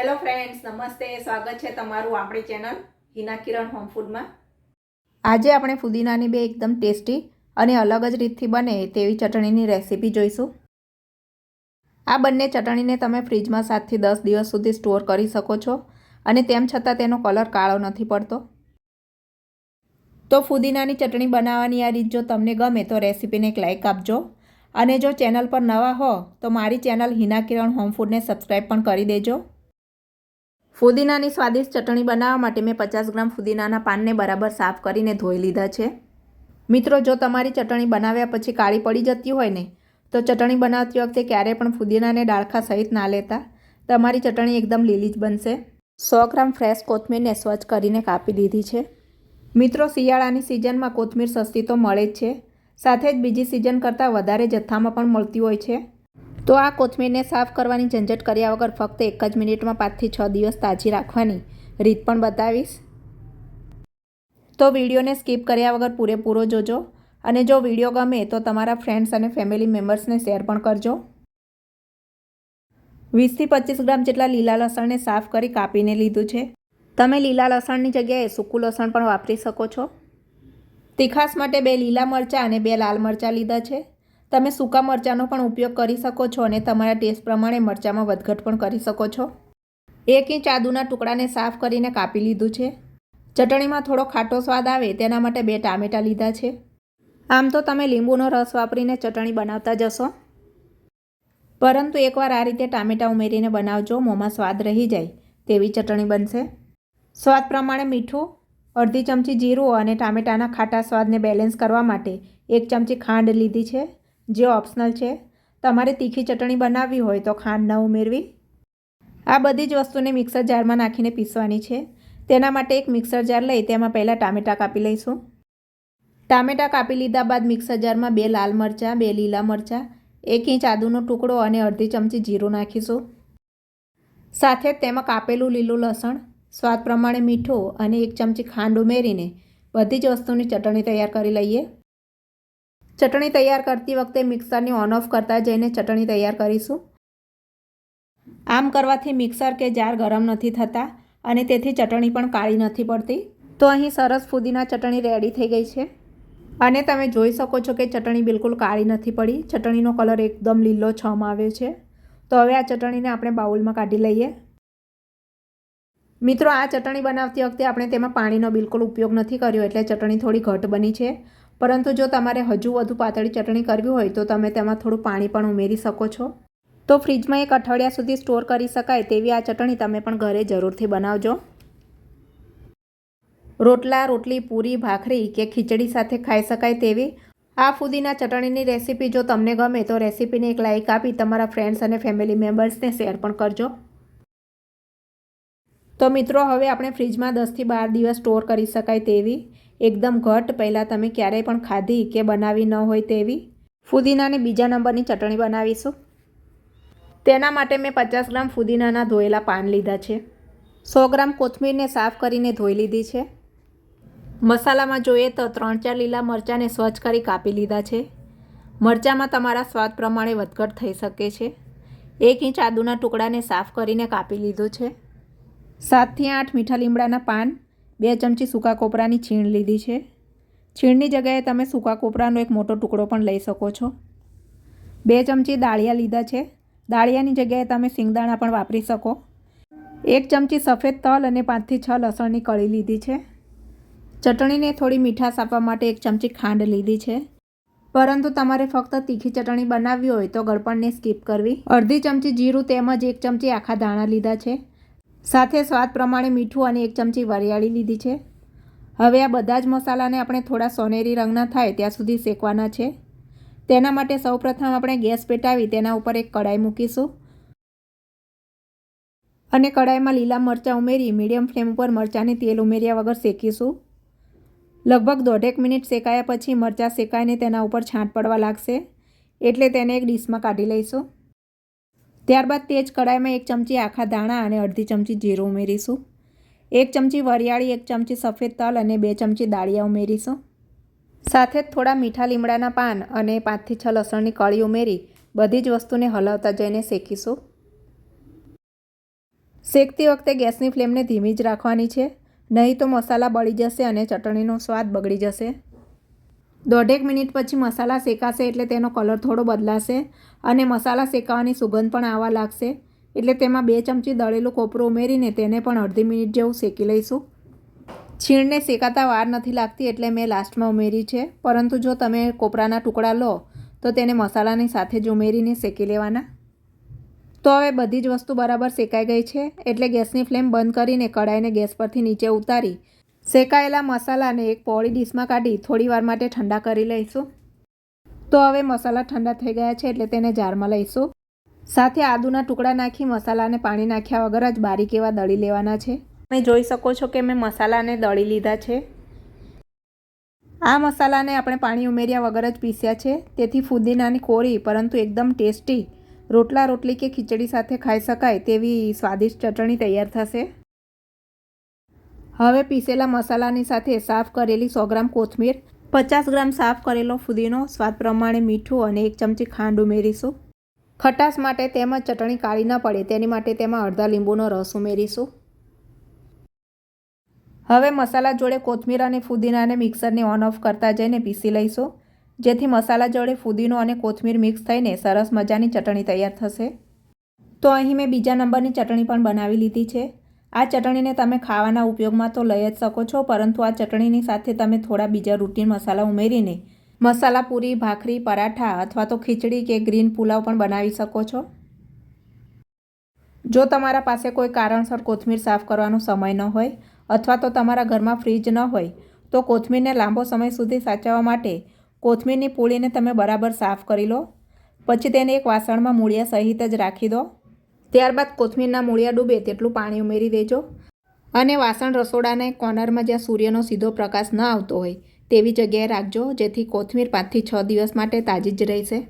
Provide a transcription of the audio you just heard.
Hello friends નમસ્તે, સ્વાગત છે તમારું આપણી ચેનલ હિના કિરણ હોમ ફૂડમાં આજે આપણે ફુદીનાની બે એકદમ ટેસ્ટી અને અલગ જ રીતથી બને તેવી ચટણીની રેસીપી જોઈશું. આ બંને ચટણીને તમે ફ્રીજમાં સાતથી દસ દિવસ સુધી સ્ટોર કરી શકો છો અને તેમ છતાં તેનો કલર કાળો નથી પડતો. તો ફુદીનાની ચટણી બનાવવાની આ રીત જો તમને ગમે તો રેસીપીને એક લાઇક આપજો અને જો ચેનલ પર નવા હો તો મારી ચેનલ હિના કિરણ હોમ ફૂડને સબસ્ક્રાઈબ પણ કરી દેજો. ફુદીનાની સ્વાદિષ્ટ ચટણી બનાવવા માટે મેં પચાસ ગ્રામ ફુદીનાના પાનને બરાબર સાફ કરીને ધોઈ લીધા છે. મિત્રો, જો તમારી ચટણી બનાવ્યા પછી કાળી પડી જતી હોય ને, તો ચટણી બનાવતી વખતે ક્યારેય પણ ફુદીનાને ડાળખા સહિત ના લેતા તમારી ચટણી એકદમ લીલી જ બનશે. સો ગ્રામ ફ્રેશ કોથમીરને સ્વચ્છ કરીને કાપી દીધી છે. મિત્રો, શિયાળાની સિઝનમાં કોથમીર સસ્તી તો મળે જ છે. સાથે જ બીજી સિઝન કરતાં વધારે જથ્થામાં પણ મળતી હોય છે. તો આ કોથમીરને સાફ કરવાની ઝંઝટ કર્યા વગર ફક્ત એક જ મિનિટમાં પાંચથી છ દિવસ તાજી રાખવાની. રીત પણ બતાવીશ. તો વિડીયોને સ્કીપ કર્યા વગર પૂરેપૂરો જોજો અને જો વીડિયો ગમે તો તમારા ફ્રેન્ડ્સ અને ફેમિલી મેમ્બર્સને શેર પણ કરજો. વીસથી પચીસ ગ્રામ જેટલા લીલા લસણને સાફ કરી કાપીને લીધું છે. તમે લીલા લસણની જગ્યાએ સૂકું લસણ પણ વાપરી શકો છો. તીખાસ માટે બે લીલા મરચાં અને બે લાલ મરચાં લીધા છે. તમે સૂકા મરચાંનો પણ ઉપયોગ કરી શકો છો અને તમારા ટેસ્ટ પ્રમાણે મરચાંમાં વધઘટ પણ કરી શકો છો. એક ઇંચ આદુના ટુકડાને સાફ કરીને કાપી લીધું છે. ચટણીમાં થોડો ખાટો સ્વાદ આવે તેના માટે બે ટામેટાં લીધા છે. આમ તો તમે લીંબુનો રસ વાપરીને ચટણી બનાવતા જશો. પરંતુ એકવાર આ રીતે ટામેટાં ઉમેરીને બનાવજો, મોંમાં સ્વાદ રહી જાય તેવી ચટણી બનશે. સ્વાદ પ્રમાણે મીઠું, અડધી ચમચી જીરું અને ટામેટાના ખાટા સ્વાદને બેલેન્સ કરવા માટે એક ચમચી ખાંડ લીધી છે. જે ઓપ્શનલ છે, તમારે તીખી ચટણી બનાવવી હોય તો ખાંડ ન ઉમેરવી. આ બધી જ વસ્તુને મિક્સર જારમાં નાખીને પીસવાની છે. તેના માટે એક મિક્સર જાર લઈ તેમાં પહેલાં ટામેટાં કાપી લઈશું. ટામેટાં કાપી લીધા બાદ મિક્સર જારમાં બે લાલ મરચાં, બે લીલા મરચાં, એક ઇંચ આદુનો ટુકડો અને અડધી ચમચી જીરું નાખીશું. સાથે તેમાં કાપેલું લીલું લસણ, સ્વાદ પ્રમાણે મીઠું અને એક ચમચી ખાંડ ઉમેરીને બધી જ વસ્તુની ચટણી તૈયાર કરી લઈએ. ચટણી તૈયાર કરતી વખતે મિક્સરની ઓન ઓફ કરતા જઈને ચટણી તૈયાર કરીશું. આમ કરવાથી મિક્સર કે જાર ગરમ નથી થતા અને તેથી ચટણી પણ કાળી નથી પડતી. તો અહીં સરસ ફુદીના ચટણી રેડી થઈ ગઈ છે. અને તમે જોઈ શકો છો કે ચટણી બિલકુલ કાળી નથી પડી. ચટણીનો કલર એકદમ લીલો છમ આવ્યો છે. તો હવે આ ચટણીને આપણે બાઉલમાં કાઢી લઈએ. મિત્રો, આ ચટણી બનાવતી વખતે આપણે તેમાં પાણીનો બિલકુલ ઉપયોગ નથી કર્યો એટલે ચટણી થોડી ઘટ બની છે. પરંતુ જો તમારે હજુ વધુ પાતળી ચટણી કરવી હોય, તો તમે તેમાં થોડું પાણી પણ ઉમેરી શકો છો. તો ફ્રીજમાં એક અઠવાડિયા સુધી સ્ટોર કરી શકાય તેવી આ ચટણી તમે પણ ઘરે જરૂરથી બનાવજો. રોટલા, રોટલી, પૂરી, ભાખરી કે ખીચડી સાથે ખાઈ શકાય તેવી. આ ફુદીના ચટણીની રેસીપી જો તમને ગમે, તો રેસીપીને એક લાઇક આપી તમારા ફ્રેન્ડ્સ અને ફેમિલી મેમ્બર્સને શેર પણ કરજો. તો મિત્રો, હવે આપણે ફ્રીજમાં દસથી બાર દિવસ સ્ટોર કરી શકાય તેવી. એકદમ ઘટ, પહેલાં તમે ક્યારેય પણ ખાધી કે બનાવી ન હોય તેવી. ફુદીનાની બીજા નંબરની ચટણી બનાવીશું. તેના માટે મેં પચાસ ગ્રામ ફુદીનાના ધોયેલા પાન લીધા છે. સો ગ્રામ કોથમીરને સાફ કરીને ધોઈ લીધી છે. મસાલામાં જોઈએ તો ત્રણ ચાર લીલા મરચાંને સ્વચ્છ કરી કાપી લીધા છે. મરચાંમાં તમારા સ્વાદ પ્રમાણે વધઘટ થઈ શકે છે. એક ઇંચ આદુના ટુકડાને સાફ કરીને કાપી લીધું છે. સાતથી આઠ મીઠા લીમડાના પાન બે ચમચી સૂકા કોપરાની છીણ લીધી છે. છીણની જગ્યાએ તમે સૂકા કોપરાનો એક મોટો ટુકડો પણ લઈ શકો છો. બે ચમચી દાળિયા લીધા છે. દાળિયાની જગ્યાએ તમે સિંગદાણા પણ વાપરી શકો. એક ચમચી સફેદ તલ અને પાંચથી છ લસણની કળી લીધી છે. ચટણીને થોડી મીઠાશ આપવા માટે એક ચમચી ખાંડ લીધી છે. પરંતુ તમારે ફક્ત તીખી ચટણી બનાવવી હોય તો ગળપણને સ્કીપ કરવી. અડધી ચમચી જીરું તેમજ એક ચમચી આખા દાણા લીધા છે. સાથે સ્વાદ પ્રમાણે મીઠું અને એક ચમચી વરિયાળી લીધી છે. હવે આ બધા જ મસાલાને આપણે થોડા સોનેરી રંગના થાય ત્યાં સુધી શેકવાના છે. તેના માટે સૌપ્રથમ આપણે ગેસ પેટાવી તેના ઉપર એક કડાઈ મૂકીશું. અને કડાઈમાં લીલા મરચાં ઉમેરી મીડિયમ ફ્લેમ ઉપર મરચાંને તેલ ઉમેર્યા વગર શેકીશું. લગભગ દોઢેક મિનિટ શેકાયા પછી મરચાં શેકાઈને તેના ઉપર છાંટ પડવા લાગશે. એટલે તેને એક ડીશમાં કાઢી લઈશું. ત્યારબાદ તે જ કડાઈમાં એક ચમચી આખા દાણા અને અડધી ચમચી જીરું ઉમેરીશું. એક ચમચી વરિયાળી, એક ચમચી સફેદ તલ અને બે ચમચી દાળિયા ઉમેરીશું. સાથે જ થોડા મીઠા લીમડાના પાન અને પાંચથી છ લસણની કળી ઉમેરી બધી જ વસ્તુને હલાવતા જઈને શેકીશું. શેકતી વખતે ગેસની ફ્લેમને ધીમી જ રાખવાની છે. નહીં તો મસાલા બળી જશે અને ચટણીનો સ્વાદ બગડી જશે. દોઢેક મિનિટ પછી મસાલા શેકાશે એટલે તેનો કલર થોડો બદલાશે અને મસાલા શેકાવાની સુગંધ પણ આવવા લાગશે. એટલે તેમાં બે ચમચી દળેલું કોપરું ઉમેરીને તેને પણ અડધી મિનિટ જેવું શેકી લઈશું. છીણને શેકાતા વાર નથી લાગતી એટલે મેં લાસ્ટમાં ઉમેરી છે. પરંતુ જો તમે કોપરાના ટુકડા લો, તો તેને મસાલાની સાથે જ ઉમેરીને શેકી લેવાના. તો હવે બધી જ વસ્તુ બરાબર શેકાઈ ગઈ છે. એટલે ગેસની ફ્લેમ બંધ કરીને કડાઈને ગેસ પરથી નીચે ઉતારી શેકાયેલા મસાલાને એક પોળી ડીશમાં કાઢી થોડી વાર માટે ઠંડા કરી લઈશું. તો હવે મસાલા ઠંડા થઈ ગયા છે એટલે તેને જારમાં લઈશું. સાથે આદુના ટુકડા નાખી મસાલાને પાણી નાખ્યા વગર જ બારીક એવા દળી લેવાના છે. તમે જોઈ શકો છો કે મેં મસાલાને દળી લીધા છે. આ મસાલાને આપણે પાણી ઉમેર્યા વગર જ પીસ્યા છે. તેથી ફુદીનાની કોરી પરંતુ એકદમ ટેસ્ટી, રોટલા રોટલી કે ખીચડી સાથે ખાઈ શકાય તેવી સ્વાદિષ્ટ ચટણી તૈયાર થશે. હવે પીસેલા મસાલાની સાથે સાફ કરેલી સો ગ્રામ કોથમીર, પચાસ ગ્રામ સાફ કરેલો ફુદીનો, સ્વાદ પ્રમાણે મીઠું અને એક ચમચી ખાંડ ઉમેરીશું. ખટાશ માટે તેમાં ચટણી કાળી ન પડે, તેની માટે તેમાં અડધા લીંબુનો રસ ઉમેરીશું. હવે મસાલા જોડે કોથમીર અને ફુદીનાને મિક્સરને ઓન ઓફ કરતા જઈને પીસી લઈશું. જેથી મસાલા જોડે ફુદીનો અને કોથમીર મિક્સ થઈને સરસ મજાની ચટણી તૈયાર થશે. તો અહીં મેં બીજા નંબરની ચટણી પણ બનાવી લીધી છે. આ ચટણીને તમે ખાવાના ઉપયોગમાં તો લઈ જ શકો છો, પરંતુ આ ચટણીની સાથે તમે થોડા બીજા રૂટીન મસાલા ઉમેરીને મસાલા પૂરી, ભાખરી, પરાઠા અથવા તો ખીચડી કે ગ્રીન પુલાવ પણ બનાવી શકો છો. જો તમારા પાસે કોઈ કારણસર કોથમીર સાફ કરવાનો સમય ન હોય અથવા તો તમારા ઘરમાં ફ્રીજ ન હોય, તો કોથમીરને લાંબો સમય સુધી સાચવવા માટે કોથમીરની પૂળીને તમે બરાબર સાફ કરી લો. પછી તેને એક વાસણમાં મૂળિયા સહિત જ રાખી દો. ત્યારબાદ કોથમીરના મૂળિયા ડૂબે તેટલું પાણી ઉમેરી દેજો. અને વાસણ રસોડાને કોર્નરમાં જ્યાં સૂર્યનો સીધો પ્રકાશ ન આવતો હોય, તેવી જગ્યાએ રાખજો, જેથી કોથમીર પાંચથી છ દિવસ માટે તાજી જ રહેશે.